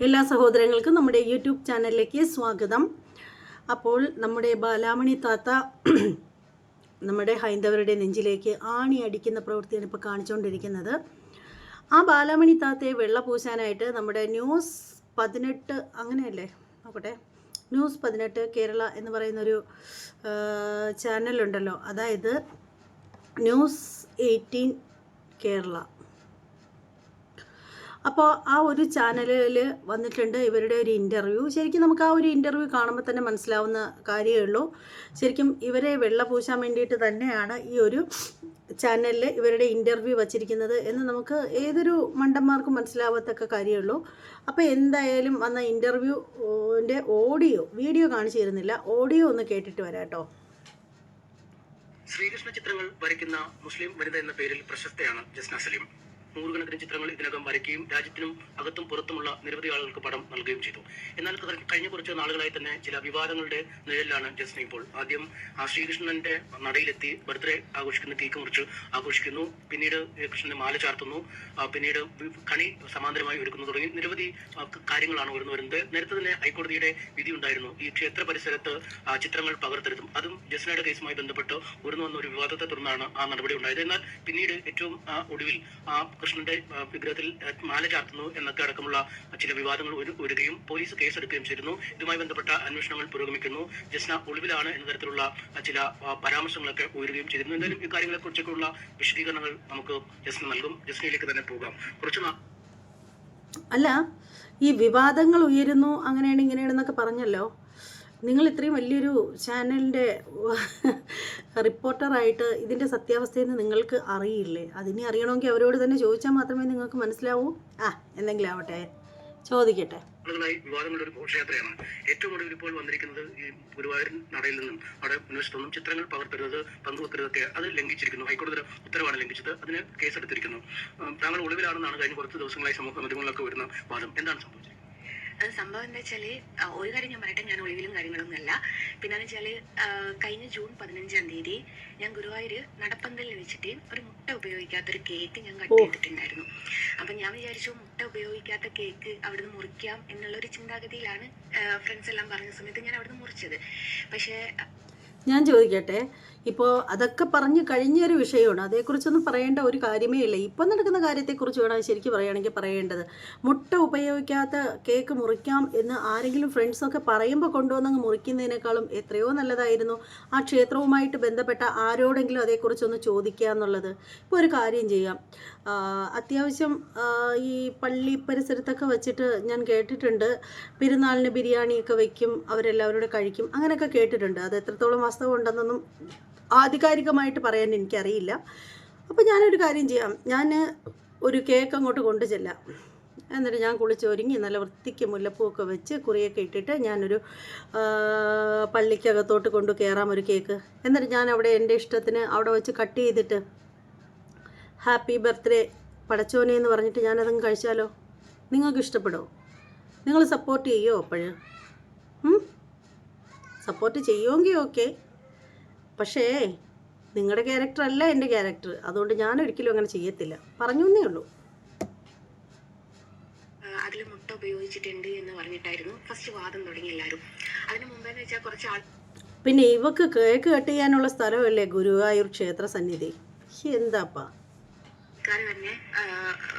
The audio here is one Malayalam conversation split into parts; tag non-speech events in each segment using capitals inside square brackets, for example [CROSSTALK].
എല്ലാ സഹോദരങ്ങൾക്കും നമ്മുടെ യൂട്യൂബ് ചാനലിലേക്ക് സ്വാഗതം. അപ്പോൾ നമ്മുടെ ബാലാമണി താത്ത [CLEARS THROAT] നമ്മുടെ ഹൈന്ദവരുടെ നെഞ്ചിലേക്ക് ആണി അടിക്കുന്ന പ്രവൃത്തിയാണ് ഇപ്പോൾ കാണിച്ചുകൊണ്ടിരിക്കുന്നത് ആ ബാലാമണി താത്തയെ വെള്ള പൂശാനായിട്ട് നമ്മുടെ ന്യൂസ് പതിനെട്ട് അങ്ങനെയല്ലേ? നോക്കട്ടെ. ന്യൂസ് പതിനെട്ട് കേരള എന്ന് പറയുന്നൊരു ചാനലുണ്ടല്ലോ. അതായത് ന്യൂസ് എയ്റ്റീൻ കേരള. അപ്പോൾ ആ ഒരു ചാനലിൽ വന്നിട്ടുണ്ട് ഇവരുടെ ഒരു ഇന്റർവ്യൂ ശരിക്കും നമുക്ക് ആ ഒരു ഇന്റർവ്യൂ കാണുമ്പോൾ തന്നെ മനസ്സിലാവുന്ന കാര്യമേ ഉള്ളൂ. ശരിക്കും ഇവരെ വെള്ള പൂശാൻ വേണ്ടിയിട്ട് തന്നെയാണ് ഈ ഒരു ചാനലിൽ ഇവരുടെ ഇന്റർവ്യൂ വച്ചിരിക്കുന്നത് എന്ന് നമുക്ക് ഏതൊരു മണ്ടന്മാർക്കും മനസ്സിലാവത്തക്ക കാര്യമേ ഉള്ളൂ. അപ്പോൾ എന്തായാലും വന്ന ഇന്റർവ്യൂന്റെ ഓഡിയോ വീഡിയോ കാണിച്ചു തരുന്നില്ല. ഓഡിയോ ഒന്ന് കേട്ടിട്ട് വരാം കേട്ടോ. ശ്രീകൃഷ്ണ ചിത്രങ്ങൾ വരയ്ക്കുന്ന മുസ്ലിം വനിത എന്ന പേരിൽ പ്രശസ്തയാണ് ജസ്ന സലീം. നൂറുകണക്കിന് ചിത്രങ്ങൾ ഇതിനകം വരയ്ക്കുകയും രാജ്യത്തിനും അകത്തും പുറത്തുമുള്ള നിരവധി ആളുകൾക്ക് പടം നൽകുകയും ചെയ്തു. എന്നാൽ കഴിഞ്ഞ കുറച്ച് നാളുകളായി തന്നെ ചില വിവാദങ്ങളുടെ നിഴലിലാണ് ജസ്ന ഇപ്പോൾ. ആദ്യം ആ ശ്രീകൃഷ്ണന്റെ നടയിലെത്തി ബർത്ത്ഡേ ആഘോഷിക്കുന്ന കേക്ക് മുറിച്ച് ആഘോഷിക്കുന്നു. പിന്നീട് കൃഷ്ണന്റെ മാല ചാർത്തുന്നു. പിന്നീട് കണി സമാന്തരമായി ഒരുക്കുന്നു തുടങ്ങി നിരവധി കാര്യങ്ങളാണ് ഉയർന്നു വരുന്നത്. നേരത്തെ തന്നെ ഹൈക്കോടതിയുടെ വിധി ഉണ്ടായിരുന്നു. ഈ ക്ഷേത്ര പരിസരത്ത് ചിത്രങ്ങൾ പകർത്തരുതും അതും ജസ്നയുടെ കേസുമായി ബന്ധപ്പെട്ട് ഉയർന്നു വന്ന ഒരു വിവാദത്തെ തുടർന്നാണ് ആ നടപടി ഉണ്ടായത്. എന്നാൽ പിന്നീട് ഏറ്റവും ആ, ഒടുവിൽ ആ കൃഷ്ണന്റെ ആ, വിഗ്രഹത്തിൽ മാല ചാർത്തുന്നു എന്നൊക്കെ അടക്കമുള്ള ചില വിവാദങ്ങൾ ഉയരുകയും പോലീസ് കേസെടുക്കുകയും ചെയ്തിരുന്നു. ഇതുമായി ബന്ധപ്പെട്ട അന്വേഷണങ്ങൾ പുരോഗമിക്കുന്നു. ജസ്ന ഒളിവിലാണ് എന്ന തരത്തിലുള്ള ചില പരാമർശങ്ങളൊക്കെ ഉയരുകയും ചെയ്തിരുന്നു. എന്തായാലും ഈ കാര്യങ്ങളെ കുറിച്ചൊക്കെയുള്ള വിശദീകരണങ്ങൾ നമുക്ക് ജസ്ന നൽകും. ജസ്നയിലേക്ക് തന്നെ പോകാം. കുറച്ച് അല്ല ഈ വിവാദങ്ങൾ ഉയരുന്നു അങ്ങനെയാണ് ഇങ്ങനെയാണെന്നൊക്കെ പറഞ്ഞല്ലോ. നിങ്ങൾ ഇത്രയും വലിയൊരു ചാനലിന്റെ റിപ്പോർട്ടറായിട്ട് ഇതിന്റെ സത്യാവസ്ഥയെന്ന് നിങ്ങൾക്ക് അറിയില്ലേ? അതിനെ അറിയണമെങ്കിൽ അവരോട് തന്നെ ചോദിച്ചാൽ മാത്രമേ നിങ്ങൾക്ക് മനസ്സിലാവൂ. ആ എന്തെങ്കിലും ആവട്ടെ. ചോദിക്കട്ടെ. ആളുകളായി വിവാദങ്ങളുടെ ഒരു ഘോഷയാത്രയാണ്. ഏറ്റവും ഒടുവിൽ ഇപ്പോൾ വന്നിരിക്കുന്നത് ഈ ഗുരുവായൂർ നടയിൽ നിന്നും. അവിടെ മുൻവശത്തു ചിത്രങ്ങൾ പകർത്തരുത് പങ്കുവെക്കരുതൊക്കെ അത് ലംഘിച്ചിരിക്കുന്നു. ഹൈക്കോടതി ഉത്തരവാണ് ലംഘിച്ചത്. അതിന് കേസെടുത്തിരിക്കുന്നു. താങ്കൾ ഒളിവിലാണെന്നാണ് കഴിഞ്ഞ കുറച്ച് ദിവസങ്ങളായി സമൂഹ മാധ്യമങ്ങളിലൊക്കെ വരുന്ന വാദം. എന്താണ് സംഭവിച്ചത് അത് സംഭവം എന്താ വെച്ചാൽ ഒരു കാര്യം ഞാൻ പറയട്ടെ ഞാൻ ഒളിവിലും കാര്യങ്ങളൊന്നും അല്ല. പിന്നെ വെച്ചാൽ കഴിഞ്ഞ ജൂൺ പതിനഞ്ചാം തീയതി ഞാൻ ഗുരുവായൂര് നടപ്പന്തലിൽ വെച്ചിട്ട് ഒരു മുട്ട ഉപയോഗിക്കാത്ത ഒരു കേക്ക് ഞാൻ കട്ട്. ചെയ്തിട്ടുണ്ടായിരുന്നു. അപ്പൊ ഞാൻ വിചാരിച്ചു മുട്ട ഉപയോഗിക്കാത്ത കേക്ക് അവിടുന്ന് മുറിക്കാം എന്നുള്ള ഒരു ചിന്താഗതിയിലാണ് ഫ്രണ്ട്സ് എല്ലാം പറഞ്ഞ സമയത്ത് ഞാൻ അവിടുന്ന് മുറിച്ചത്. പക്ഷേ ഞാൻ ചോദിക്കട്ടെ ഇപ്പോൾ അതൊക്കെ പറഞ്ഞു കഴിഞ്ഞൊരു വിഷയമാണ് അതേക്കുറിച്ചൊന്നും പറയേണ്ട ഒരു കാര്യമേ ഇല്ല. ഇപ്പം നടക്കുന്ന കാര്യത്തെക്കുറിച്ച് വേണം ശരിക്കും പറയുകയാണെങ്കിൽ പറയേണ്ടത്. മുട്ട ഉപയോഗിക്കാത്ത കേക്ക് മുറിക്കാം എന്ന് ആരെങ്കിലും ഫ്രണ്ട്സൊക്കെ പറയുമ്പോൾ കൊണ്ടുവന്നങ്ങ് മുറിക്കുന്നതിനേക്കാളും എത്രയോ നല്ലതായിരുന്നു ആ ക്ഷേത്രവുമായിട്ട് ബന്ധപ്പെട്ട ആരോടെങ്കിലും അതേക്കുറിച്ചൊന്ന് ചോദിക്കുക എന്നുള്ളത്. ഇപ്പോൾ ഒരു കാര്യം ചെയ്യാം. അത്യാവശ്യം ഈ പള്ളി പരിസരത്തൊക്കെ വെച്ചിട്ട് ഞാൻ കേട്ടിട്ടുണ്ട്. പെരുന്നാളിന് ബിരിയാണിയൊക്കെ വെക്കും കൂടെ കഴിക്കും. അങ്ങനെയൊക്കെ കേട്ടിട്ടുണ്ട്. അത് എത്രത്തോളം വാസ്തവം ഉണ്ടെന്നൊന്നും ആധികാരികമായിട്ട് പറയാൻ എനിക്കറിയില്ല. അപ്പോൾ ഞാനൊരു കാര്യം ചെയ്യാം. ഞാൻ ഒരു കേക്ക് അങ്ങോട്ട് കൊണ്ടു ചെല്ലാം എന്നിട്ട് ഞാൻ കുളിച്ചൊരുങ്ങി നല്ല വൃത്തിക്ക് മുല്ലപ്പൂവൊക്കെ വെച്ച് കുറിയൊക്കെ ഇട്ടിട്ട് ഞാനൊരു പള്ളിക്കകത്തോട്ട് കൊണ്ട് കയറാം ഒരു കേക്ക്. എന്നിട്ട് ഞാൻ അവിടെ എന്റെ ഇഷ്ടത്തിന് അവിടെ വെച്ച് കട്ട് ചെയ്തിട്ട് ഹാപ്പി ബർത്ത്ഡേ പടച്ചോനെ എന്ന് പറഞ്ഞിട്ട് ഞാനതങ്ങ് കഴിച്ചാലോ? നിങ്ങൾക്ക് ഇഷ്ടപ്പെടുമോ നിങ്ങൾ സപ്പോർട്ട് ചെയ്യുമോ അപ്പോഴ്? സപ്പോർട്ട് ചെയ്യുമെങ്കിൽ ഓക്കെ. പക്ഷേ നിങ്ങളുടെ ക്യാരക്ടർ അല്ല എന്റെ ക്യാരക്ടർ അതുകൊണ്ട് ഞാൻ ഒരിക്കലും അങ്ങനെ ചെയ്യത്തില്ല. പറഞ്ഞു എന്നേ ഉള്ളൂ അതിൽ മുട്ട ഉപയോഗിച്ചിട്ടുണ്ട് എന്ന് പറഞ്ഞിട്ടായിരുന്നു ഫസ്റ്റ് വാദം തുടങ്ങി എല്ലാവരും അതിന് മുമ്പേന്ന് വെച്ചാൽ കുറച്ച് ആൾ പിന്നെ ഇവക്ക് കേക്ക് കട്ട് ചെയ്യാനുള്ള സ്ഥലമല്ലേ ഗുരുവായൂർ ക്ഷേത്ര സന്നിധി? എന്താപ്പാ? ആൾക്കാർ തന്നെ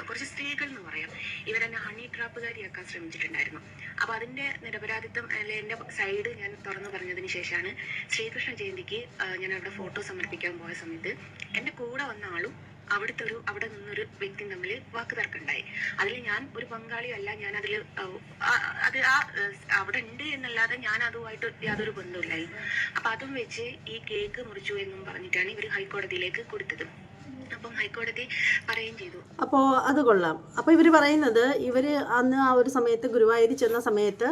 കുറച്ച് സ്ത്രീകൾ എന്ന് പറയാം. ഇവരെന്നെ ഹണി ട്രാപ്പുകാരിയാക്കാൻ ശ്രമിച്ചിട്ടുണ്ടായിരുന്നു. അപ്പൊ അതിന്റെ നിരപരാധിത്വം അല്ലെ എന്റെ സൈഡ് ഞാൻ തുറന്നു പറഞ്ഞതിന് ശേഷമാണ് ശ്രീകൃഷ്ണ ജയന്തിക്ക് ഞാൻ അവിടെ ഫോട്ടോ സമർപ്പിക്കാൻ പോയ സമയത്ത് എന്റെ കൂടെ വന്ന ആളും അവിടുത്തെ ഒരു അവിടെ നിന്നൊരു വ്യക്തിയും തമ്മിൽ വാക്ക് തർക്കമുണ്ടായി അതിൽ ഞാൻ ഒരു പങ്കാളിയല്ല ഞാൻ അതിൽ അത് ആ, അവിടെ ഉണ്ട് എന്നല്ലാതെ ഞാൻ അതുമായിട്ട് യാതൊരു ബന്ധമില്ലായിരുന്നു അപ്പൊ അതും വെച്ച് ഈ കേക്ക് മുറിച്ചു എന്നും പറഞ്ഞിട്ടാണ് ഇവർ ഹൈക്കോടതിയിലേക്ക് കൊടുത്തത്. അപ്പം ഹൈക്കോടതി ചെയ്തു. അപ്പോൾ അത് കൊള്ളാം. അപ്പോൾ ഇവർ പറയുന്നത് ഇവർ അന്ന് ആ ഒരു സമയത്ത് ഗുരുവായൂർ ചെന്ന സമയത്ത്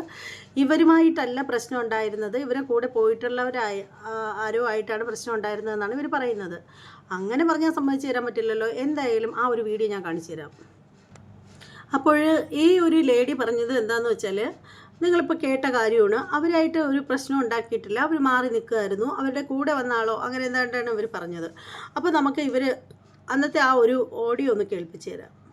ഇവരുമായിട്ടല്ല പ്രശ്നം ഉണ്ടായിരുന്നത്. ഇവരെ കൂടെ പോയിട്ടുള്ളവരായ ആരോ ആയിട്ടാണ് പ്രശ്നം ഉണ്ടായിരുന്നതെന്നാണ് ഇവർ പറയുന്നത്. അങ്ങനെ പറഞ്ഞാൽ സംബന്ധിച്ച് തരാൻ പറ്റില്ലല്ലോ. എന്തായാലും ആ ഒരു വീഡിയോ ഞാൻ കാണിച്ചു തരാം. അപ്പോൾ ഈ ഒരു ലേഡി പറഞ്ഞത് എന്താണെന്ന് വെച്ചാൽ നിങ്ങളിപ്പോൾ കേട്ട കാര്യമാണ്. അവരായിട്ട് ഒരു പ്രശ്നം ഉണ്ടാക്കിയിട്ടില്ല. അവർ മാറി നിൽക്കുമായിരുന്നു അവരുടെ കൂടെ വന്ന ആളോ അങ്ങനെ എന്താണ്ടാണ് ഇവർ പറഞ്ഞത്. അപ്പോൾ നമുക്ക് ഇവർ അന്നത്തെ ആ ഒരു ഓഡിയോ ഒന്ന് കേൾപ്പിച്ചു തരാം.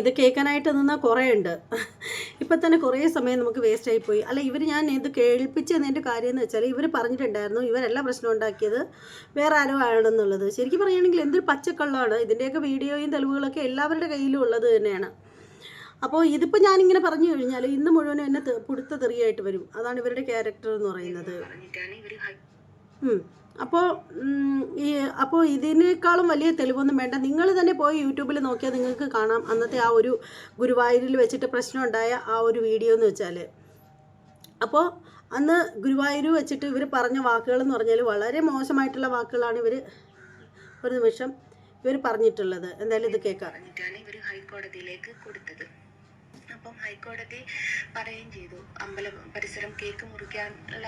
ഇത് കേൾക്കാനായിട്ട് നിന്നാൽ കുറേ ഉണ്ട് ഇപ്പം തന്നെ കുറേ സമയം നമുക്ക് വേസ്റ്റ് ആയിപ്പോയി അല്ല ഇവർ ഞാൻ ഇത് കേൾപ്പിച്ചതിന്റെ കാര്യം എന്ന് വെച്ചാൽ ഇവർ പറഞ്ഞിട്ടുണ്ടായിരുന്നു ഇവരല്ല പ്രശ്നം ഉണ്ടാക്കിയത്. വേറെ ആരോ ആണെന്നുള്ളത്. ശരിക്കും പറയുകയാണെങ്കിൽ എന്തൊരു പച്ചക്കള്ളമാണ്. ഇതിന്റെയൊക്കെ വീഡിയോയും തെളിവുകളൊക്കെ എല്ലാവരുടെ കയ്യിലും ഉള്ളത് തന്നെയാണ്. അപ്പോൾ ഇതിപ്പോൾ ഞാനിങ്ങനെ പറഞ്ഞു കഴിഞ്ഞാൽ ഇന്ന് മുഴുവനും എന്നെ പുടുത്ത തെറിയായിട്ട് വരും. അതാണ് ഇവരുടെ ക്യാരക്ടർ എന്ന് പറയുന്നത്. അപ്പോൾ ഈ അപ്പോൾ ഇതിനേക്കാളും വലിയ തെളിവൊന്നും വേണ്ട. നിങ്ങൾ തന്നെ പോയി യൂട്യൂബിൽ നോക്കിയാൽ നിങ്ങൾക്ക് കാണാം. അന്നത്തെ ആ ഒരു ഗുരുവായൂരിൽ വെച്ചിട്ട് പ്രശ്നം ഉണ്ടായ ആ ഒരു വീഡിയോ എന്ന് വെച്ചാൽ അപ്പോൾ അന്ന് ഗുരുവായൂർ വെച്ചിട്ട് ഇവർ പറഞ്ഞ വാക്കുകൾ എന്ന് പറഞ്ഞാൽ വളരെ മോശമായിട്ടുള്ള വാക്കുകളാണ് ഇവർ ഒരു നിമിഷം ഇവർ പറഞ്ഞിട്ടുള്ളത്. എന്തായാലും ഇത് കേൾക്കാം. ഹൈക്കോടതിയിലേക്ക് കൊടുത്തത്. അപ്പം ഹൈക്കോടതി പറയുകയും ചെയ്തു. അമ്പലം പരിസരം കേക്ക് മുറിക്കാനുള്ള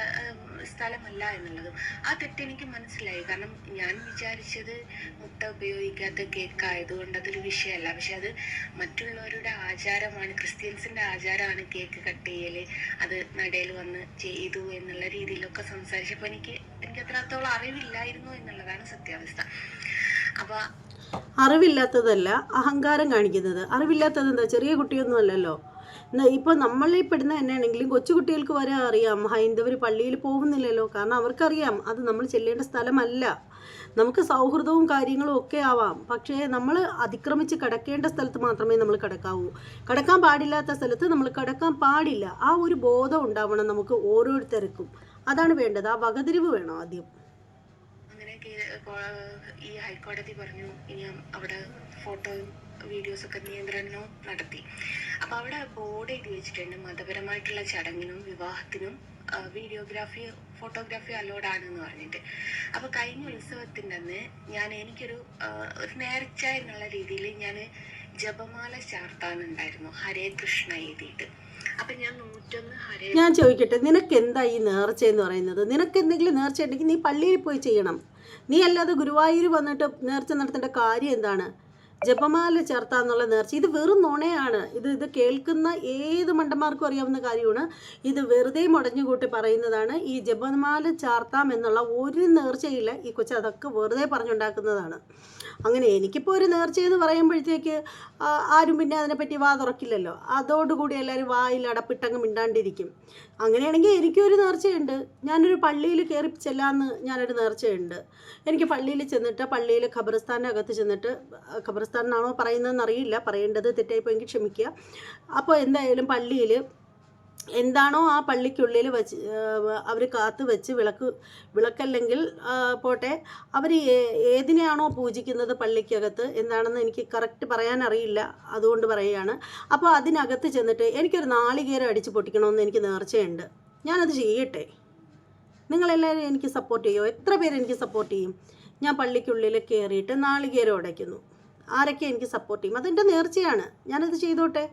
സ്ഥലമല്ല എന്നുള്ളത്. ആ തെറ്റ് എനിക്ക് മനസ്സിലായി. കാരണം ഞാൻ വിചാരിച്ചത് മുട്ട ഉപയോഗിക്കാത്ത കേക്ക് ആയതുകൊണ്ട് അതൊരു വിഷയമല്ല. പക്ഷെ അത് മറ്റുള്ളവരുടെ ആചാരമാണ്. ക്രിസ്ത്യൻസിന്റെ ആചാരമാണ് കേക്ക് കട്ട് ചെയ്യൽ. അത് നടയിൽ വന്ന് ചെയ്തു എന്നുള്ള രീതിയിലൊക്കെ സംസാരിച്ചപ്പോൾ എനിക്ക് എനിക്ക് അത്രത്തോളം അറിവില്ലായിരുന്നു എന്നുള്ളതാണ് സത്യാവസ്ഥ. അപ്പൊ അറിവില്ലാത്തതല്ല അഹങ്കാരം കാണിക്കുന്നത്. അറിവില്ലാത്തത് എന്താ? ചെറിയ കുട്ടിയൊന്നും അല്ലല്ലോ. ഇപ്പോൾ നമ്മളിൽ പെടുന്ന തന്നെയാണെങ്കിലും കൊച്ചുകുട്ടികൾക്ക് വരെ അറിയാം. ഹൈന്ദവർ പള്ളിയിൽ പോകുന്നില്ലല്ലോ. കാരണം അവർക്കറിയാം അത് നമ്മൾ ചെല്ലേണ്ട സ്ഥലമല്ല. നമുക്ക് സൗഹൃദവും കാര്യങ്ങളും ഒക്കെ ആവാം. പക്ഷേ നമ്മൾ അതിക്രമിച്ച് കിടക്കേണ്ട സ്ഥലത്ത് മാത്രമേ നമ്മൾ കിടക്കാവൂ. കിടക്കാൻ പാടില്ലാത്ത സ്ഥലത്ത് നമ്മൾ കിടക്കാൻ പാടില്ല. ആ ഒരു ബോധം ഉണ്ടാവണം നമുക്ക് ഓരോരുത്തർക്കും. അതാണ് വേണ്ടത്. ആ വകതിരിവ് വേണം ആദ്യം. ഈ ഹൈക്കോടതി പറഞ്ഞു ഇനി അവിടെ ഫോട്ടോയും വീഡിയോസ് ഒക്കെ നിയന്ത്രണവും നടത്തി. അപ്പൊ അവിടെ ബോർഡ് എഴുതി വെച്ചിട്ടുണ്ട് മതപരമായിട്ടുള്ള ചടങ്ങിനും വിവാഹത്തിനും വീഡിയോഗ്രാഫി ഫോട്ടോഗ്രാഫി അലോഡ് ആണെന്ന് പറഞ്ഞിട്ട്. അപ്പൊ കഴിഞ്ഞ ഉത്സവത്തിന്റെ അന്ന് ഞാൻ എനിക്കൊരു ഒരു നേർച്ച എന്നുള്ള രീതിയിൽ ഞാൻ ജപമാല ചാർത്താനുണ്ടായിരുന്നു ഹരേ കൃഷ്ണ എഴുതിയിട്ട്. ഞാൻ ചോദിക്കട്ടെ നിനക്ക് എന്താ ഈ നേർച്ച എന്ന് പറയുന്നത്? നിനക്ക് എന്തെങ്കിലും നേർച്ച ഉണ്ടെങ്കിൽ നീ പള്ളിയിൽ പോയി ചെയ്യണം. നീ അല്ലാതെ ഗുരുവായൂർ വന്നിട്ട് നേർച്ച നടത്തേണ്ട കാര്യം എന്താണ്? ജപമാല ചേർത്താന്നുള്ള നേർച്ച. ഇത് വെറും നുണയാണ്. ഇത് ഇത് കേൾക്കുന്ന ഏത് മണ്ടന്മാർക്കും അറിയാവുന്ന കാര്യമാണ്. ഇത് വെറുതെ മുടഞ്ഞുകൂട്ടി പറയുന്നതാണ്. ഈ ജപമാല ചേർത്താം എന്നുള്ള ഒരു നേർച്ചയില്ല. ഈ കൊച്ചു അതൊക്കെ വെറുതെ പറഞ്ഞുണ്ടാക്കുന്നതാണ്. അങ്ങനെ എനിക്കിപ്പോൾ ഒരു നേർച്ചയെന്ന് പറയുമ്പോഴത്തേക്ക് ആരും പിന്നെ അതിനെപ്പറ്റി വാ തുറക്കില്ലല്ലോ. അതോടുകൂടി എല്ലാവരും വായിൽ അടപ്പിട്ടങ്ങ് മിണ്ടാണ്ടിരിക്കും. അങ്ങനെയാണെങ്കിൽ എനിക്കൊരു നേർച്ചയുണ്ട്. ഞാനൊരു പള്ളിയിൽ കയറി ചെല്ലാമെന്ന് ഞാനൊരു നേർച്ചയുണ്ട്. എനിക്ക് പള്ളിയിൽ ചെന്നിട്ട് പള്ളിയിൽ ഖബർസ്ഥാന്റെ അകത്ത് ചെന്നിട്ട് ഖബറിസ്ഥാനാണോ പറയുന്നതെന്ന് അറിയില്ല പറയേണ്ടത് തെറ്റായിപ്പോയെങ്കിൽ ക്ഷമിക്കുക. അപ്പോൾ എന്തായാലും പള്ളിയിൽ എന്താണോ ആ പള്ളിക്കുള്ളിൽ വച്ച് അവർ കാത്തു വെച്ച് വിളക്ക് വിളക്കല്ലെങ്കിൽ പോട്ടെ അവർ ഏതിനെയാണോ പൂജിക്കുന്നത് പള്ളിക്കകത്ത് എന്താണെന്ന് എനിക്ക് കറക്റ്റ് പറയാൻ അറിയില്ല അതുകൊണ്ട് പറയുകയാണ്. അപ്പോൾ അതിനകത്ത് ചെന്നിട്ട് എനിക്കൊരു നാളികേരം അടിച്ച് പൊട്ടിക്കണമെന്ന് എനിക്ക് നേർച്ചയുണ്ട്. ഞാനത് ചെയ്യട്ടെ. നിങ്ങളെല്ലാവരും എനിക്ക് സപ്പോർട്ട് ചെയ്യുമോ എത്ര പേര് എനിക്ക് സപ്പോർട്ട് ചെയ്യും? ഞാൻ പള്ളിക്കുള്ളിൽ കയറിയിട്ട് നാളികേരം ഉടയ്ക്കുന്നു. ആരൊക്കെ എനിക്ക് സപ്പോർട്ട് ചെയ്യും? അതെന്റെ നേർച്ചയാണ്. ഞാനത് ചെയ്തോട്ടെ.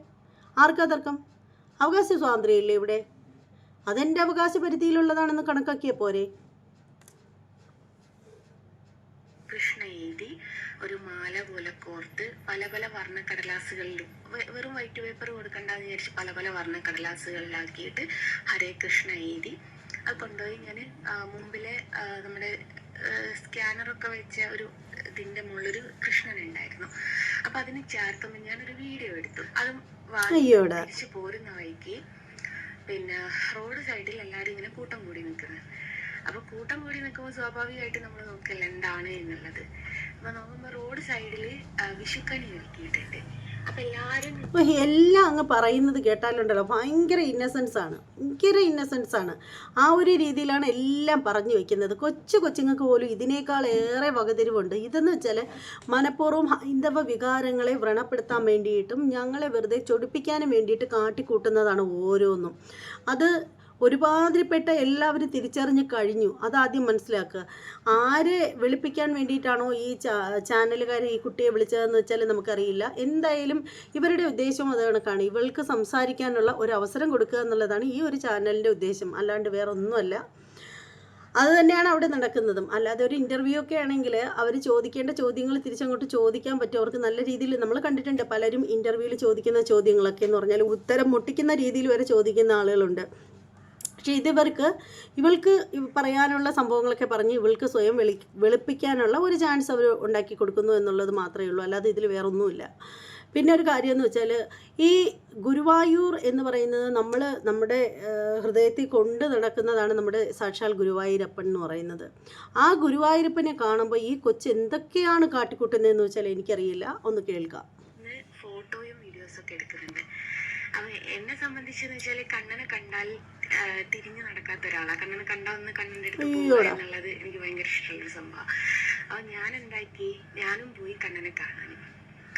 ആർക്കാ തർക്കം? അവകാശ സ്വാതന്ത്ര്യമില്ലേ ഇവിടെ? അതെന്റെ അവകാശ പരിധിയിലുള്ളതാണെന്ന് കണക്കാക്കിയ പോരെ. കൃഷ്ണ എഴുതി ഒരു മാല പോലെ കോർത്ത് പല പല വർണ കടലാസുകളിലും വെറും വൈറ്റ് പേപ്പർ കൊടുക്കണ്ടെന്ന് വിചാരിച്ച് പല പല വർണ കടലാസുകളിലാക്കിയിട്ട് ഹരേ കൃഷ്ണ എഴുതി. അത് കൊണ്ടുപോയി ഞാൻ മുമ്പിലെ നമ്മുടെ സ്കാനറൊക്കെ വെച്ച ഒരു ഇതിന്റെ മുകളിലൊരു കൃഷ്ണൻ ഉണ്ടായിരുന്നു അപ്പൊ അതിന് ചേർക്കുമ്പോൾ ഞാനൊരു വീഡിയോ എടുത്തു. അതും വാങ്ങി പോരുന്ന വഴിക്ക് പിന്നെ റോഡ് സൈഡിൽ എല്ലാവരും ഇങ്ങനെ കൂട്ടം കൂടി നിൽക്കുന്നത് അപ്പൊ കൂട്ടം കൂടി നിൽക്കുമ്പോൾ സ്വാഭാവികമായിട്ട് നമ്മൾ നോക്കല്ല എന്താണ് എന്നുള്ളത്. അപ്പൊ നോക്കുമ്പോൾ റോഡ് സൈഡിൽ വിഷുക്കണി ഒരുക്കിയിട്ടുണ്ട്. എല്ലാം അങ്ങ് പറയുന്നത് കേട്ടാലുണ്ടല്ലോ ഭയങ്കര ഇന്നസെൻസ് ആണ്. ഭയങ്കര ഇന്നസെൻസ് ആണ്. ആ ഒരു രീതിയിലാണ് എല്ലാം പറഞ്ഞു വെക്കുന്നത്. കൊച്ചു കൊച്ചുങ്ങൾക്ക് പോലും ഇതിനേക്കാൾ ഏറെ വകതിരിവുണ്ട്. ഇതെന്ന് വെച്ചാൽ മനഃപൂർവം ഹൈന്ദവ വികാരങ്ങളെ വ്രണപ്പെടുത്താൻ വേണ്ടിയിട്ടും ഞങ്ങളെ വെറുതെ ചൊടിപ്പിക്കാനും വേണ്ടിയിട്ട് കാട്ടിക്കൂട്ടുന്നതാണ് ഓരോന്നും. അത് ഒരുമാതിരിപ്പെട്ട എല്ലാവരും തിരിച്ചറിഞ്ഞ് കഴിഞ്ഞു. അതാദ്യം മനസ്സിലാക്കുക. ആരെ വെളുപ്പിക്കാൻ വേണ്ടിയിട്ടാണോ ഈ ചാനലുകാർ ഈ കുട്ടിയെ വിളിച്ചതെന്ന് വെച്ചാൽ നമുക്കറിയില്ല. എന്തായാലും ഇവരുടെ ഉദ്ദേശം അത് കണക്കാണ് ഇവൾക്ക് സംസാരിക്കാനുള്ള ഒരു അവസരം കൊടുക്കുക എന്നുള്ളതാണ് ഈ ഒരു ചാനലിന്റെ ഉദ്ദേശം. അല്ലാണ്ട് വേറൊന്നുമല്ല. അത് തന്നെയാണ് അവിടെ നടക്കുന്നതും. അല്ലാതെ ഒരു ഇന്റർവ്യൂ ഒക്കെ ആണെങ്കിൽ അവർ ചോദിക്കേണ്ട ചോദ്യങ്ങൾ തിരിച്ചങ്ങോട്ട് ചോദിക്കാൻ പറ്റും. അവർക്ക് നല്ല രീതിയിൽ നമ്മൾ കണ്ടിട്ടുണ്ട്. പലരും ഇന്റർവ്യൂവിൽ ചോദിക്കുന്ന ചോദ്യങ്ങളൊക്കെ എന്ന് പറഞ്ഞാൽ ഉത്തരം മുട്ടിക്കുന്ന രീതിയിൽ വരെ ചോദിക്കുന്ന ആളുകളുണ്ട്. പക്ഷേ ഇതിവർക്ക് ഇവൾക്ക് പറയാനുള്ള സംഭവങ്ങളൊക്കെ പറഞ്ഞ് ഇവൾക്ക് സ്വയം വെളി വെളുപ്പിക്കാനുള്ള ഒരു ചാൻസ് അവർ ഉണ്ടാക്കി കൊടുക്കുന്നു എന്നുള്ളത് മാത്രമേ ഉള്ളൂ. അല്ലാതെ ഇതിൽ വേറൊന്നുമില്ല. പിന്നെ ഒരു കാര്യം എന്ന് വെച്ചാൽ ഈ ഗുരുവായൂർ എന്ന് പറയുന്നത് നമ്മൾ നമ്മുടെ ഹൃദയത്തിൽ കൊണ്ട് നടക്കുന്നതാണ് നമ്മുടെ സാക്ഷാൽ ഗുരുവായൂരപ്പൻ എന്ന് പറയുന്നത്. ആ ഗുരുവായൂരപ്പനെ കാണുമ്പോൾ ഈ കൊച്ച് എന്തൊക്കെയാണ് കാട്ടിക്കൂട്ടുന്നതെന്ന് വെച്ചാൽ എനിക്കറിയില്ല. ഒന്ന് കേൾക്കാം. ഫോട്ടോയും വീഡിയോസൊക്കെ എടുക്കുന്നുണ്ട്. എന്നെ സംബന്ധിച്ചെന്ന് വെച്ചാൽ കണ്ണനെ കണ്ടാൽ തിരിഞ്ഞു നടക്കാത്ത ഒരാളാ. കണ്ണനെ കണ്ടാ ഒന്ന് കണ്ണന്റെ അടുത്ത് പോകുക എന്നുള്ളത് എനിക്ക് ഭയങ്കര ഇഷ്ടമുള്ള സംഭവം. അപ്പൊ ഞാൻ എന്താക്കി ഞാനും പോയി കണ്ണനെ കാണാൻ.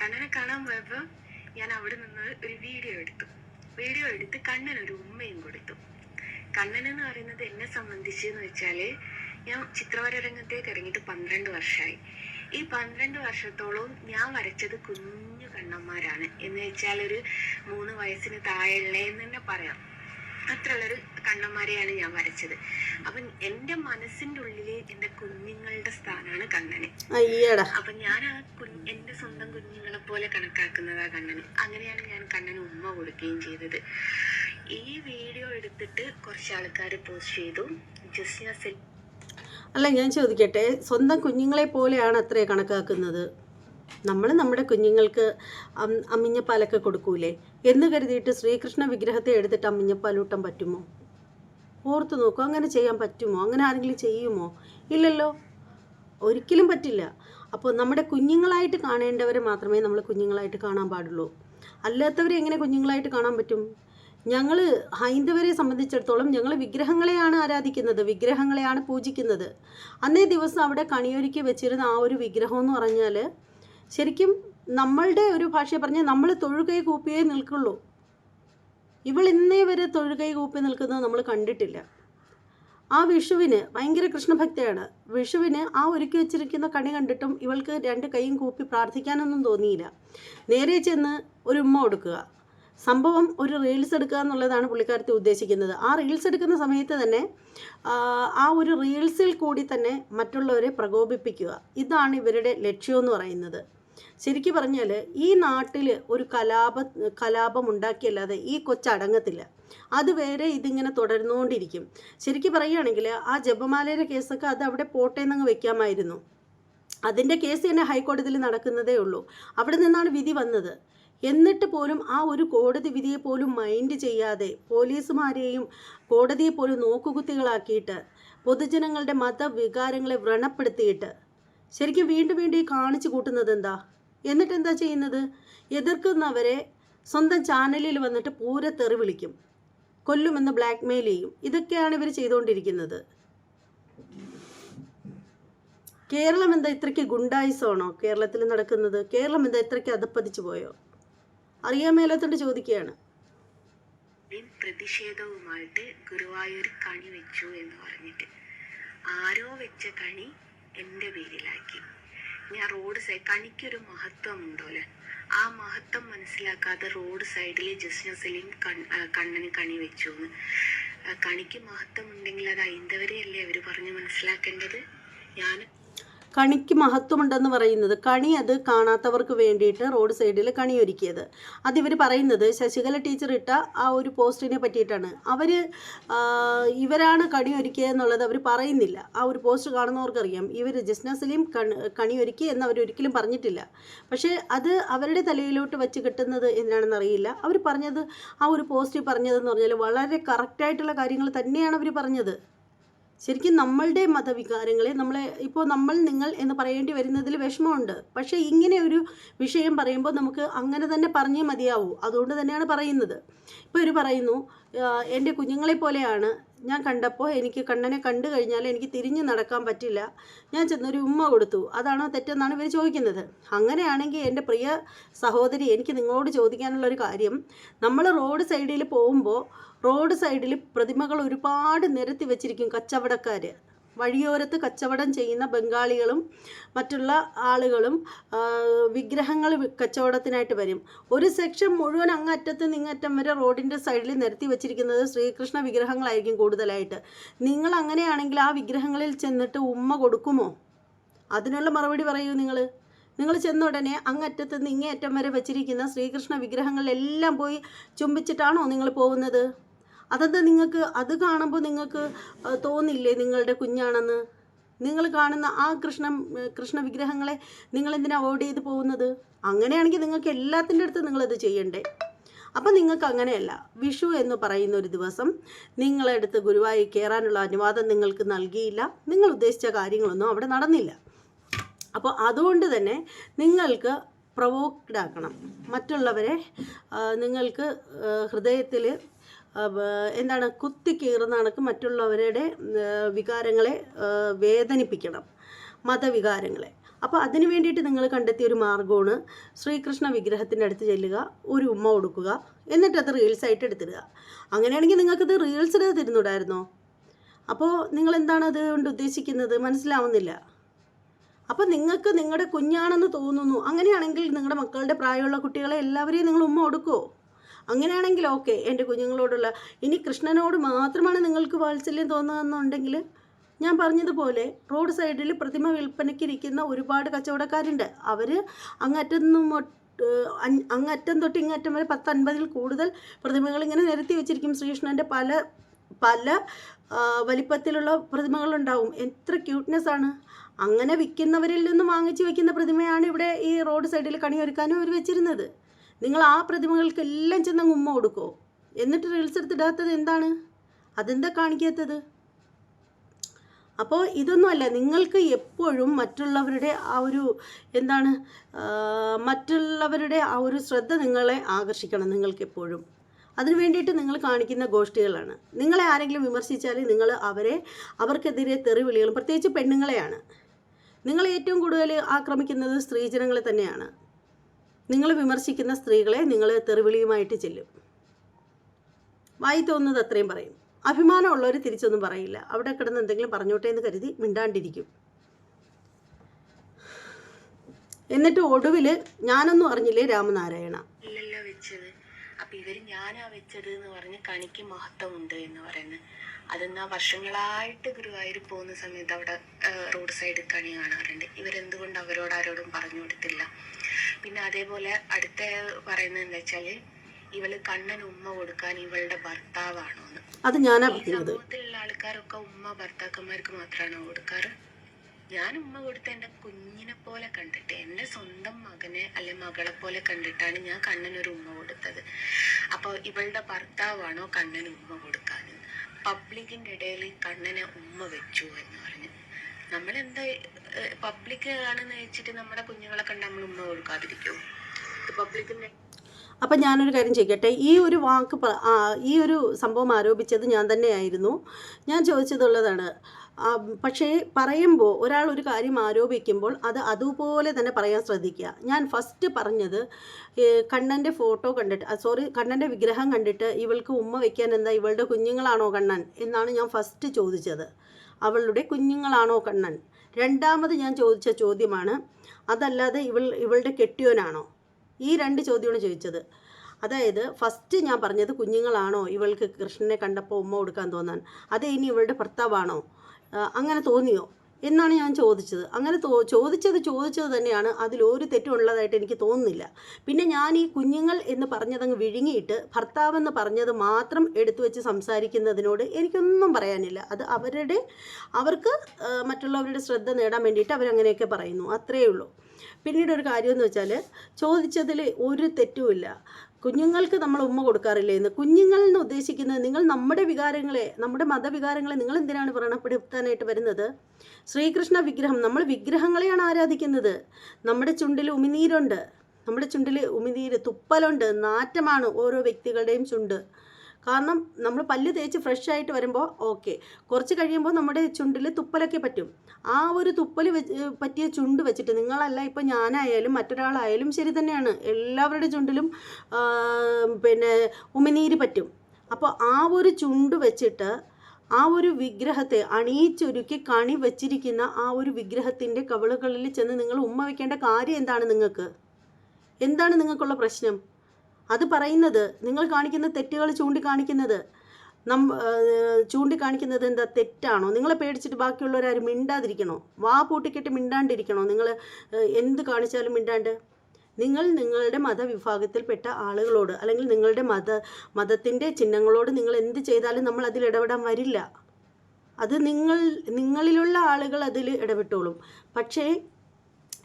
കണ്ണനെ കാണാൻ പോയപ്പോ ഞാൻ അവിടെ നിന്ന് ഒരു വീഡിയോ എടുത്തു. വീഡിയോ എടുത്ത് കണ്ണൻ ഒരു ഉമ്മയും കൊടുത്തു. കണ്ണൻ എന്ന് പറയുന്നത് എന്നെ സംബന്ധിച്ച് എന്ന് വെച്ചാൽ ഞാൻ ചിത്രവര രംഗത്തേക്ക് ഇറങ്ങിയിട്ട് പന്ത്രണ്ട് വർഷമായി ഈ പന്ത്രണ്ട് വർഷത്തോളവും ഞാൻ വരച്ചത് കുഞ്ഞു കണ്ണന്മാരാണ്. എന്ന് വെച്ചാൽ ഒരു മൂന്ന് വയസ്സിന് താഴെയുള്ള എന്ന് തന്നെ പറയാം. അത്രയുള്ളൊരു കണ്ണന്മാരെയാണ് ഞാൻ വരച്ചത്. അപ്പൊ എന്റെ മനസ്സിന്റെ ഉള്ളിൽ എന്റെ കുഞ്ഞുങ്ങളുടെ സ്ഥാനാണ് കണ്ണന്. അപ്പൊ ഞാൻ ആ കുഞ്ഞ് എന്റെ സ്വന്തം കുഞ്ഞുങ്ങളെ പോലെ കണക്കാക്കുന്നതാ കണ്ണന്. അങ്ങനെയാണ് ഞാൻ കണ്ണന് ഉമ്മ കൊടുക്കുകയും ചെയ്തത്. ഈ വീഡിയോ എടുത്തിട്ട് കുറച്ച് ആൾക്കാർ പോസ്റ്റ് ചെയ്തു. ജസ്ന സെൽ അല്ല ഞാൻ ചോദിക്കട്ടെ സ്വന്തം കുഞ്ഞുങ്ങളെ പോലെയാണ് അത്രേ കണക്കാക്കുന്നത്? നമ്മൾ നമ്മുടെ കുഞ്ഞുങ്ങൾക്ക് അമ്മിഞ്ഞ അമ്മിഞ്ഞപ്പാലൊക്കെ കൊടുക്കൂലേ? എന്ന് കരുതിയിട്ട് ശ്രീകൃഷ്ണ വിഗ്രഹത്തെ എടുത്തിട്ട് അമ്മിഞ്ഞപ്പാലൂട്ടം പറ്റുമോ? ഓർത്ത് നോക്കൂ അങ്ങനെ ചെയ്യാൻ പറ്റുമോ? അങ്ങനെ ആരെങ്കിലും ചെയ്യുമോ? ഇല്ലല്ലോ. ഒരിക്കലും പറ്റില്ല. അപ്പോൾ നമ്മുടെ കുഞ്ഞുങ്ങളായിട്ട് കാണേണ്ടവരെ മാത്രമേ നമ്മൾ കുഞ്ഞുങ്ങളായിട്ട് കാണാൻ പാടുള്ളൂ. അല്ലാത്തവരെ എങ്ങനെ കുഞ്ഞുങ്ങളായിട്ട് കാണാൻ പറ്റും? ഞങ്ങൾ ഹൈന്ദവരെ സംബന്ധിച്ചിടത്തോളം ഞങ്ങൾ വിഗ്രഹങ്ങളെയാണ് ആരാധിക്കുന്നത് വിഗ്രഹങ്ങളെയാണ് പൂജിക്കുന്നത്. അന്നേ ദിവസം അവിടെ കണിയൊരുക്കി വെച്ചിരുന്ന ആ ഒരു വിഗ്രഹം എന്ന് പറഞ്ഞാൽ ശരിക്കും നമ്മളുടെ ഒരു ഭാഷ പറഞ്ഞാൽ നമ്മൾ തൊഴുകൈ കൂപ്പിയേ നിൽക്കുള്ളൂ. ഇവൾ ഇന്നേ വരെ തൊഴുകൈ കൂപ്പി നിൽക്കുന്നത് നമ്മൾ കണ്ടിട്ടില്ല. ആ വിഷുവിന് ഭയങ്കര കൃഷ്ണഭക്തയാണ്. വിഷുവിന് ആ ഒരുക്കി വെച്ചിരിക്കുന്ന കണി കണ്ടിട്ടും ഇവൾക്ക് രണ്ട് കൈയും കൂപ്പി പ്രാർത്ഥിക്കാനൊന്നും തോന്നിയില്ല. നേരെ ചെന്ന് ഒരു ഉമ്മ കൊടുക്കുക. സംഭവം ഒരു റീൽസ് എടുക്കുക എന്നുള്ളതാണ് പുള്ളിക്കാരത്തി ഉദ്ദേശിക്കുന്നത്. ആ റീൽസ് എടുക്കുന്ന സമയത്ത് തന്നെ ആ, ഒരു റീൽസിൽ കൂടി തന്നെ മറ്റുള്ളവരെ പ്രകോപിപ്പിക്കുക. ഇതാണ് ഇവരുടെ ലക്ഷ്യമെന്ന് പറയുന്നത്. ശരിക്കും പറഞ്ഞാൽ ഈ നാട്ടിൽ ഒരു കലാപ കലാപം ഉണ്ടാക്കിയല്ലാതെ ഈ കൊച്ചടങ്ങത്തില്ല. അതുവരെ ഇതിങ്ങനെ തുടർന്നുകൊണ്ടിരിക്കും. ശരിക്കും പറയുകയാണെങ്കിൽ ആ ജപമാലയുടെ കേസൊക്കെ അത് അവിടെ പോട്ടെ എന്നങ്ങ് വെക്കാമായിരുന്നു. അതിന്റെ കേസ് തന്നെ ഹൈക്കോടതിയിൽ നടക്കുന്നതേ ഉള്ളൂ. അവിടെ നിന്നാണ് വിധി വന്നത്. എന്നിട്ട് പോലും ആ ഒരു കോടതി വിധിയെ പോലും മൈൻഡ് ചെയ്യാതെ പോലീസുമാരെയും കോടതിയെ പോലും നോക്കുകുത്തികളാക്കിയിട്ട് പൊതുജനങ്ങളുടെ മതവികാരങ്ങളെ വ്രണപ്പെടുത്തിയിട്ട് ശരിക്കും വീണ്ടും വീണ്ടും ഈ കാണിച്ചു കൂട്ടുന്നത് എന്താ? എന്നിട്ട് എന്താ ചെയ്യുന്നത്? എതിർക്കുന്നവരെ സ്വന്തം ചാനലിൽ വന്നിട്ട് പൂര തെറി വിളിക്കും. കൊല്ലുമെന്ന് ബ്ലാക്ക് മെയിൽ ചെയ്യും. ഇതൊക്കെയാണ് ഇവർ ചെയ്തുകൊണ്ടിരിക്കുന്നത്. കേരളം എന്താ ഇത്രയ്ക്ക് ഗുണ്ടായിസമാണോ കേരളത്തിൽ നടക്കുന്നത്? കേരളം എന്താ ഇത്രയ്ക്ക് അധപ്പതിച്ചു പോയോ? അറിയാൻ മേലാത്തോണ്ട് ചോദിക്കുകയാണ്. പ്രതിഷേധവുമായിട്ട് ഗുരുവായൂർ കണി വെച്ചു എന്ന് പറഞ്ഞിട്ട്. ആരോ വെച്ച കണി എന്റെ പേരിലാക്കി. ഞാൻ റോഡ് സൈഡ് കണിക്കൊരു മഹത്വം ഉണ്ടോലെ ആ മഹത്വം മനസ്സിലാക്കാതെ റോഡ് സൈഡിൽ ജസ്ന സലീം കണ്ണന് കണി വെച്ചു കണിക്ക് മഹത്വം ഉണ്ടെങ്കിൽ അത് അയിന്തവരെയല്ലേ അവർ പറഞ്ഞ് മനസ്സിലാക്കേണ്ടത്? ഞാൻ കണിക്ക് മഹത്വമുണ്ടെന്ന് പറയുന്നത് കണി അത് കാണാത്തവർക്ക് വേണ്ടിയിട്ട് റോഡ് സൈഡിൽ കണി ഒരുക്കിയത് അതിവർ പറയുന്നത് ശശികല ടീച്ചർ ഇട്ട ആ ഒരു പോസ്റ്റിനെ പറ്റിയിട്ടാണ്. അവർ ഇവരാണ് കണി ഒരുക്കിയത് എന്നുള്ളത് അവർ പറയുന്നില്ല. ആ ഒരു പോസ്റ്റ് കാണുന്നവർക്കറിയാം. ഇവർ ജസ്ന സലീം കണ് ഒരുക്കി എന്ന് അവർ ഒരിക്കലും പറഞ്ഞിട്ടില്ല. പക്ഷേ അത് അവരുടെ തലയിലോട്ട് വെച്ച് കിട്ടുന്നത് എന്തിനാണെന്ന് അറിയില്ല. അവർ പറഞ്ഞത് ആ ഒരു പോസ്റ്റിൽ പറഞ്ഞതെന്ന് പറഞ്ഞാൽ വളരെ കറക്റ്റായിട്ടുള്ള കാര്യങ്ങൾ തന്നെയാണ് അവർ പറഞ്ഞത്. ശരിക്കും നമ്മളുടെ മതവികാരങ്ങളെ നമ്മളെ ഇപ്പോൾ നമ്മൾ നിങ്ങൾ എന്ന് പറയേണ്ടി വരുന്നതിൽ വിഷമമുണ്ട്. പക്ഷേ ഇങ്ങനെ ഒരു വിഷയം പറയുമ്പോൾ നമുക്ക് അങ്ങനെ തന്നെ പറഞ്ഞേ മതിയാവൂ. അതുകൊണ്ട് തന്നെയാണ് പറയുന്നത്. ഇപ്പോൾ ഇവർ പറയുന്നു "ആ, എന്റെ കുഞ്ഞുങ്ങളെ പോലെയാണ് ഞാൻ കണ്ടപ്പോൾ എനിക്ക് കണ്ണനെ കണ്ടു കഴിഞ്ഞാൽ എനിക്ക് തിരിഞ്ഞു നടക്കാൻ പറ്റില്ല. ഞാൻ ചെന്നൊരു ഉമ്മ കൊടുത്തു. അതാണോ തെറ്റെന്നാണ് ഇവർ ചോദിക്കുന്നത്. അങ്ങനെയാണെങ്കിൽ എന്റെ പ്രിയ സഹോദരി എനിക്ക് നിങ്ങളോട് ചോദിക്കാനുള്ളൊരു കാര്യം. നമ്മൾ റോഡ് സൈഡിൽ പോകുമ്പോൾ റോഡ് സൈഡിൽ പ്രതിമകൾ ഒരുപാട് നിരത്തി വെച്ചിരിക്കും കച്ചവടക്കാർ വഴിയോരത്ത് കച്ചവടം ചെയ്യുന്ന ബംഗാളികളും മറ്റുള്ള ആളുകളും വിഗ്രഹങ്ങൾ കച്ചവടത്തിനായിട്ട് വരും. ഒരു സെക്ഷൻ മുഴുവൻ അങ്ങറ്റത്ത് നിങ്ങറ്റം വരെ റോഡിന്റെ സൈഡിൽ നിരത്തി വെച്ചിരിക്കുന്നത് ശ്രീകൃഷ്ണ വിഗ്രഹങ്ങളായിരിക്കും കൂടുതലായിട്ട്. നിങ്ങൾ അങ്ങനെയാണെങ്കിൽ ആ വിഗ്രഹങ്ങളിൽ ചെന്നിട്ട് ഉമ്മ കൊടുക്കുമോ? അതിനുള്ള മറുപടി പറയൂ നിങ്ങൾ നിങ്ങൾ ചെന്ന ഉടനെ അങ്ങറ്റത്ത് നിന്ന് ഇങ്ങേ അറ്റം വരെ വെച്ചിരിക്കുന്ന ശ്രീകൃഷ്ണ വിഗ്രഹങ്ങളിലെല്ലാം പോയി ചുംബിച്ചിട്ടാണോ നിങ്ങൾ പോകുന്നത്? അതെന്താ നിങ്ങൾക്ക് അത് കാണുമ്പോൾ നിങ്ങൾക്ക് തോന്നില്ലേ നിങ്ങളുടെ കുഞ്ഞാണെന്ന്? നിങ്ങൾ കാണുന്ന ആ കൃഷ്ണ കൃഷ്ണ വിഗ്രഹങ്ങളെ നിങ്ങൾ എന്തിനാ അവോയ്ഡ് ചെയ്ത് പോകുന്നത്? അങ്ങനെയാണെങ്കിൽ നിങ്ങൾക്ക് എല്ലാത്തിന്റെ അടുത്ത് നിങ്ങളത് ചെയ്യണ്ടേ. അപ്പം നിങ്ങൾക്ക് അങ്ങനെയല്ല. വിഷു എന്ന് പറയുന്ന ഒരു ദിവസം നിങ്ങളെടുത്ത് ഗുരുവായി കയറാനുള്ള അനുവാദം നിങ്ങൾക്ക് നൽകിയില്ല. നിങ്ങൾ ഉദ്ദേശിച്ച കാര്യങ്ങളൊന്നും അവിടെ നടന്നില്ല. അപ്പോൾ അതുകൊണ്ട് തന്നെ നിങ്ങൾക്ക് പ്രൊവോക്ഡ് ആക്കണം. മറ്റുള്ളവരെ നിങ്ങൾക്ക് ഹൃദയത്തിൽ എന്താണ് കുത്തി കീറുന്ന കണക്ക് മറ്റുള്ളവരുടെ വികാരങ്ങളെ വേദനിപ്പിക്കണം മതവികാരങ്ങളെ. അപ്പോൾ അതിന് വേണ്ടിയിട്ട് നിങ്ങൾ കണ്ടെത്തിയ ഒരു മാർഗമാണ് ശ്രീകൃഷ്ണ വിഗ്രഹത്തിന്റെ അടുത്ത് ചെല്ലുക ഒരു ഉമ്മ കൊടുക്കുക എന്നിട്ട് അത് റീൽസായിട്ട് എടുത്തിടുക. അങ്ങനെയാണെങ്കിൽ നിങ്ങൾക്കത് റീൽസ് ഇടാതെ തരുന്നുണ്ടായിരുന്നോ? അപ്പോൾ നിങ്ങൾ എന്താണ് അത് കൊണ്ട് ഉദ്ദേശിക്കുന്നത്? മനസ്സിലാവുന്നില്ല. അപ്പോൾ നിങ്ങൾക്ക് നിങ്ങളുടെ കുഞ്ഞാണെന്ന് തോന്നുന്നു. അങ്ങനെയാണെങ്കിൽ നിങ്ങളുടെ മക്കളുടെ പ്രായമുള്ള കുട്ടികളെ എല്ലാവരെയും നിങ്ങൾ ഉമ്മ കൊടുക്കുമോ അങ്ങനെയാണെങ്കിൽ ഓക്കെ എന്റെ കുഞ്ഞുങ്ങളോടുള്ള. ഇനി കൃഷ്ണനോട് മാത്രമാണ് നിങ്ങൾക്ക് വാത്സല്യം തോന്നുകയെന്നുണ്ടെങ്കിൽ ഞാൻ പറഞ്ഞതുപോലെ റോഡ് സൈഡിൽ പ്രതിമ വിൽപ്പനയ്ക്കിരിക്കുന്ന ഒരുപാട് കച്ചവടക്കാരുണ്ട്. അവർ അങ്ങറ്റം അങ്ങറ്റം തൊട്ട് ഇങ്ങറ്റം വരെ പത്തൻപതിൽ കൂടുതൽ പ്രതിമകളിങ്ങനെ നിരത്തി വെച്ചിരിക്കും. ശ്രീകൃഷ്ണന്റെ പല പല വലിപ്പത്തിലുള്ള പ്രതിമകളുണ്ടാവും. എത്ര ക്യൂട്ട്നെസ് ആണ്. അങ്ങനെ വിൽക്കുന്നവരിൽ നിന്നും വാങ്ങിച്ചു വെക്കുന്ന പ്രതിമയാണ് ഇവിടെ ഈ റോഡ് സൈഡിൽ കണിയൊരുക്കാനും അവർ വെച്ചിരുന്നത്. നിങ്ങൾ ആ പ്രതിമകൾക്കെല്ലാം ചെന്ന് ഉമ്മ കൊടുക്കോ. എന്നിട്ട് റീൽസ് എടുത്തിടാത്തത് എന്താണ്? അതെന്താ കാണിക്കാത്തത്? അപ്പോൾ ഇതൊന്നുമല്ല നിങ്ങൾക്ക് എപ്പോഴും മറ്റുള്ളവരുടെ ആ ഒരു എന്താണ് മറ്റുള്ളവരുടെ ആ ഒരു ശ്രദ്ധ നിങ്ങളെ ആകർഷിക്കണം നിങ്ങൾക്ക് എപ്പോഴും അതിനു വേണ്ടിയിട്ട് നിങ്ങൾ കാണിക്കുന്ന ഗോഷ്ഠികളാണ് നിങ്ങളെ ആരെങ്കിലും വിമർശിച്ചാൽ നിങ്ങൾ അവരെ അവർക്കെതിരെ തെറിവിളികളും പ്രത്യേകിച്ച് പെണ്ണുങ്ങളെയാണ്. നിങ്ങൾ ഏറ്റവും കൂടുതൽ ആക്രമിക്കുന്നത് സ്ത്രീജനങ്ങളെ തന്നെയാണ്. നിങ്ങൾ വിമർശിക്കുന്ന സ്ത്രീകളെ നിങ്ങൾ തെറിവിളിയുമായിട്ട് ചെല്ലും. വായി തോന്നുന്നത് അത്രയും പറയും. അഭിമാനമുള്ളവർ തിരിച്ചൊന്നും പറയില്ല. അവിടെ കിടന്ന് എന്തെങ്കിലും പറഞ്ഞോട്ടെ എന്ന് കരുതി മിണ്ടാണ്ടിരിക്കും. എന്നിട്ട് ഒടുവിൽ ഞാനൊന്നും അറിഞ്ഞില്ലേ രാമനാരായണ? അപ്പൊ ഇവർ ഞാനാ വെച്ചത് എന്ന് പറഞ്ഞ് കണിക്ക് മഹത്വമുണ്ട് എന്ന് പറയുന്നത്. അതെന്നാ വർഷങ്ങളായിട്ട് ഗുരുവായൂർ പോകുന്ന സമയത്ത് അവിടെ റോഡ് സൈഡിൽ കണി കാണാറുണ്ട്. ഇവരെന്തുകൊണ്ട് അവരോട് ആരോടും പറഞ്ഞു കൊടുത്തില്ല? പിന്നെ അതേപോലെ അടുത്ത പറയുന്നത് എന്താ വെച്ചാൽ ഇവൾ കണ്ണൻ ഉമ്മ കൊടുക്കാൻ ഇവളുടെ ഭർത്താവാണോ എന്ന് അത് ഞാനാ സമൂഹത്തിലുള്ള ആൾക്കാരൊക്കെ ഉമ്മ ഭർത്താക്കന്മാർക്ക് മാത്രമാണോ കൊടുക്കാറ്? ഞാൻ ഉമ്മ കൊടുത്ത എന്റെ കുഞ്ഞിനെ പോലെ കണ്ടിട്ട് എന്റെ സ്വന്തം മകനെ അല്ലെ മകളെ പോലെ കണ്ടിട്ടാണ് ഞാൻ കണ്ണനൊരു ഉമ്മ കൊടുത്തത്. അപ്പോൾ ഇവളുടെ ഭർത്താവാണോ കണ്ണന് ഉമ്മ കൊടുക്കാൻ പബ്ലിക്കിന്റെ ഇടയിൽ കണ്ണനെ ഉമ്മ വെച്ചു എന്ന് പറഞ്ഞു. നമ്മളെന്താ പബ്ലിക് ആണെന്ന് വെച്ചിട്ട് നമ്മുടെ കുഞ്ഞുങ്ങളെ കണ്ട് നമ്മൾ ഉമ്മ കൊടുക്കാതിരിക്കും പബ്ലിക്കിന്റെ അപ്പം ഞാനൊരു കാര്യം ചെയ്യട്ടെ ഈ ഒരു വാക്ക് ഈ ഒരു സംഭവം ആരോപിച്ചത് ഞാൻ തന്നെയായിരുന്നു. ഞാൻ ചോദിച്ചതുള്ളതാണ് പക്ഷേ പറയുമ്പോൾ ഒരാൾ ഒരു കാര്യം ആരോപിക്കുമ്പോൾ അത് അതുപോലെ തന്നെ പറയാൻ ശ്രദ്ധിക്കുക. ഞാൻ ഫസ്റ്റ് പറഞ്ഞത് കണ്ണന്റെ ഫോട്ടോ കണ്ടിട്ട് സോറി കണ്ണന്റെ വിഗ്രഹം കണ്ടിട്ട് ഇവൾക്ക് ഉമ്മ വയ്ക്കാൻ എന്താ ഇവളുടെ കുഞ്ഞുങ്ങളാണോ കണ്ണൻ എന്നാണ് ഞാൻ ഫസ്റ്റ് ചോദിച്ചത്. അവളുടെ കുഞ്ഞുങ്ങളാണോ കണ്ണൻ? രണ്ടാമത് ഞാൻ ചോദിച്ച ചോദ്യമാണ് അതല്ലാതെ ഇവൾ ഇവളുടെ കെട്ടിയോനാണോ? ഈ രണ്ട് ചോദ്യമാണ് ചോദിച്ചത്. അതായത് ഫസ്റ്റ് ഞാൻ പറഞ്ഞത് കുഞ്ഞുങ്ങളാണോ ഇവൾക്ക് കൃഷ്ണനെ കണ്ടപ്പോൾ ഉമ്മ കൊടുക്കാൻ തോന്നാൻ? അത് ഇനി ഇവളുടെ ഭർത്താവാണോ? അങ്ങനെ തോന്നിയോ? എന്നാണ് ഞാൻ ചോദിച്ചത്. അങ്ങനെ തോ ചോദിച്ചത് ചോദിച്ചത് തന്നെയാണ് അതിലൊരു തെറ്റുള്ളതായിട്ട് എനിക്ക് തോന്നുന്നില്ല. പിന്നെ ഞാൻ ഈ കുഞ്ഞുങ്ങൾ എന്ന് പറഞ്ഞതങ്ങ് വിഴുങ്ങിയിട്ട് ഭർത്താവെന്ന് പറഞ്ഞത് മാത്രം എടുത്തു വെച്ച് സംസാരിക്കുന്നതിനോട് എനിക്കൊന്നും പറയാനില്ല. അത് അവരുടെ അവർക്ക് മറ്റുള്ളവരുടെ ശ്രദ്ധ നേടാൻ വേണ്ടിയിട്ട് അവരങ്ങനെയൊക്കെ പറയുന്നു. അത്രയേ ഉള്ളൂ. പിന്നീട് ഒരു കാര്യം എന്ന് വെച്ചാൽ ചോദിച്ചതിൽ ഒരു തെറ്റുമില്ല. കുഞ്ഞുങ്ങൾക്ക് നമ്മൾ ഉമ്മ കൊടുക്കാറില്ലേ എന്ന്. കുഞ്ഞുങ്ങൾ എന്ന് ഉദ്ദേശിക്കുന്നത് നിങ്ങൾ നമ്മുടെ വികാരങ്ങളെ നമ്മുടെ മതവികാരങ്ങളെ നിങ്ങൾ എന്തിനാണ് വ്രണപ്പെടുത്താനായിട്ട് വരുന്നത്? ശ്രീകൃഷ്ണ വിഗ്രഹം നമ്മൾ വിഗ്രഹങ്ങളെയാണ് ആരാധിക്കുന്നത്. നമ്മുടെ ചുണ്ടിൽ ഉമിനീരുണ്ട്. നമ്മുടെ ചുണ്ടിൽ ഉമിനീര് തുപ്പലുണ്ട്. നാറ്റമാണ് ഓരോ വ്യക്തികളുടെയും ചുണ്ട്. കാരണം നമ്മൾ പല്ല് തേച്ച് ഫ്രഷ് ആയിട്ട് വരുമ്പോൾ ഓക്കെ കുറച്ച് കഴിയുമ്പോൾ നമ്മുടെ ചുണ്ടിൽ തുപ്പലൊക്കെ പറ്റും. ആ ഒരു തുപ്പൽ പറ്റിയ ചുണ്ട് വെച്ചിട്ട് നിങ്ങളല്ല ഇപ്പം ഞാനായാലും മറ്റൊരാളായാലും ശരി തന്നെയാണ്. എല്ലാവരുടെ ചുണ്ടിലും പിന്നെ ഉമിനീര് പറ്റും. അപ്പോൾ ആ ഒരു ചുണ്ട് വെച്ചിട്ട് ആ ഒരു വിഗ്രഹത്തെ അണിയിച്ചൊരുക്കി കണി വെച്ചിരിക്കുന്ന ആ ഒരു വിഗ്രഹത്തിന്റെ കവളുകളിൽ ചെന്ന് നിങ്ങൾ ഉമ്മ വയ്ക്കേണ്ട കാര്യം എന്താണ് നിങ്ങൾക്ക്? എന്താണ് നിങ്ങൾക്കുള്ള പ്രശ്നം? അത് പറയുന്നത് നിങ്ങൾ കാണിക്കുന്ന തെറ്റുകൾ ചൂണ്ടിക്കാണിക്കുന്നത് നം ചൂണ്ടിക്കാണിക്കുന്നത് എന്താ തെറ്റാണോ? നിങ്ങളെ പേടിച്ചിട്ട് ബാക്കിയുള്ളവരാരും മിണ്ടാതിരിക്കണോ? വാ പൂട്ടിക്കെട്ടി മിണ്ടാണ്ടിരിക്കണോ? നിങ്ങൾ എന്ത് കാണിച്ചാലും മിണ്ടാണ്ട്? നിങ്ങൾ നിങ്ങളുടെ മതവിഭാഗത്തിൽപ്പെട്ട ആളുകളോട് അല്ലെങ്കിൽ നിങ്ങളുടെ മത മതത്തിന്റെ ചിഹ്നങ്ങളോട് നിങ്ങൾ എന്ത് ചെയ്താലും നമ്മൾ അതിൽ ഇടപെടാൻ വരില്ല. അത് നിങ്ങൾ നിങ്ങളിലുള്ള ആളുകൾ അതിൽ ഇടപെട്ടോളും. പക്ഷേ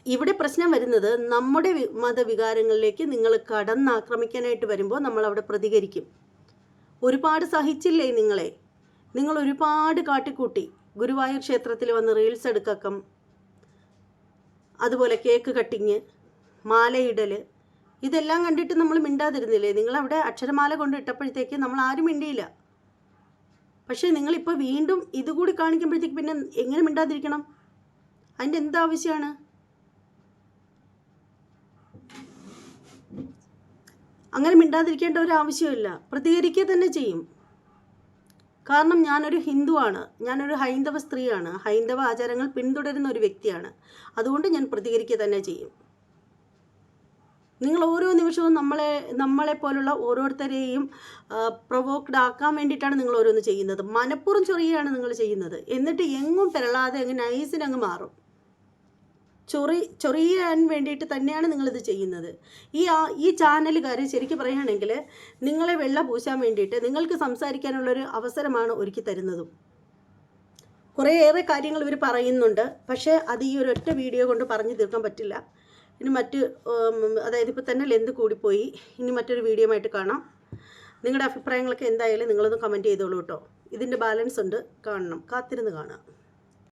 ഇവിടെ പ്രശ്നം വരുന്നത് നമ്മുടെ മതവികാരങ്ങളിലേക്ക് നിങ്ങൾ കടന്നാക്രമിക്കാനായിട്ട് വരുമ്പോൾ നമ്മൾ അവിടെ പ്രതികരിക്കും. ഒരുപാട് സഹിച്ചില്ലേ നിങ്ങളെ? നിങ്ങൾ ഒരുപാട് കാട്ടിക്കൂട്ടി. ഗുരുവായൂർ ക്ഷേത്രത്തിൽ വന്ന് റീൽസ് എടുക്കം അതുപോലെ കേക്ക് കട്ടിങ് മാലയിടൽ ഇതെല്ലാം കണ്ടിട്ട് നമ്മൾ മിണ്ടാതിരുന്നില്ലേ? നിങ്ങൾ അവിടെ അക്ഷരമാല കൊണ്ട് ഇട്ടപ്പോഴത്തേക്ക് നമ്മൾ ആരും മിണ്ടിയില്ല. പക്ഷേ നിങ്ങളിപ്പോൾ വീണ്ടും ഇതുകൂടി കാണിക്കുമ്പോഴത്തേക്ക് പിന്നെ എങ്ങനെ മിണ്ടാതിരിക്കണം? അതിന്റെ എന്താവശ്യമാണ് അങ്ങനെ മിണ്ടാതിരിക്കേണ്ട ഒരു ആവശ്യമില്ല. പ്രതികരിക്കുക തന്നെ ചെയ്യും. കാരണം ഞാനൊരു ഹിന്ദുവാണ്. ഞാനൊരു ഹൈന്ദവ സ്ത്രീയാണ്. ഹൈന്ദവ ആചാരങ്ങൾ പിന്തുടരുന്ന ഒരു വ്യക്തിയാണ്. അതുകൊണ്ട് ഞാൻ പ്രതികരിക്കുക തന്നെ ചെയ്യും. നിങ്ങൾ ഓരോ നിമിഷവും നമ്മളെ നമ്മളെ പോലുള്ള ഓരോരുത്തരെയും പ്രൊവോക്ഡ് ആക്കാൻ വേണ്ടിയിട്ടാണ് നിങ്ങൾ ഓരോന്ന് ചെയ്യുന്നത്. മനഃപൂർവം ചൊറിയാണ് നിങ്ങൾ ചെയ്യുന്നത്. എന്നിട്ട് എങ്ങും പെരളാതെ അങ്ങ് നൈസിനങ്ങ് മാറും. ചൊറി ചൊറിയാൻ വേണ്ടിയിട്ട് തന്നെയാണ് നിങ്ങളിത് ചെയ്യുന്നത്. ഈ ആ ഈ ചാനലുകാർ ശരിക്കും പറയുകയാണെങ്കിൽ നിങ്ങളെ വെള്ള പൂശാൻ വേണ്ടിയിട്ട് നിങ്ങൾക്ക് സംസാരിക്കാനുള്ളൊരു അവസരമാണ് ഒരുക്കി തരുന്നതും. കുറേയേറെ കാര്യങ്ങൾ ഇവർ പറയുന്നുണ്ട്. പക്ഷേ അത് ഈ ഒരൊറ്റ വീഡിയോ കൊണ്ട് പറഞ്ഞു തീർക്കാൻ പറ്റില്ല. ഇനി മറ്റ് അതായത് ഇപ്പോൾ തന്നെ ലെന്ത് കൂടിപ്പോയി. ഇനി മറ്റൊരു വീഡിയോ ആയിട്ട് കാണാം. നിങ്ങളുടെ അഭിപ്രായങ്ങളൊക്കെ എന്തായാലും നിങ്ങളൊന്ന് കമന്റ് ചെയ്തോളൂ കേട്ടോ. ഇതിന്റെ ബാലൻസ് ഉണ്ട്. കാണണം. കാത്തിരുന്ന് കാണാം.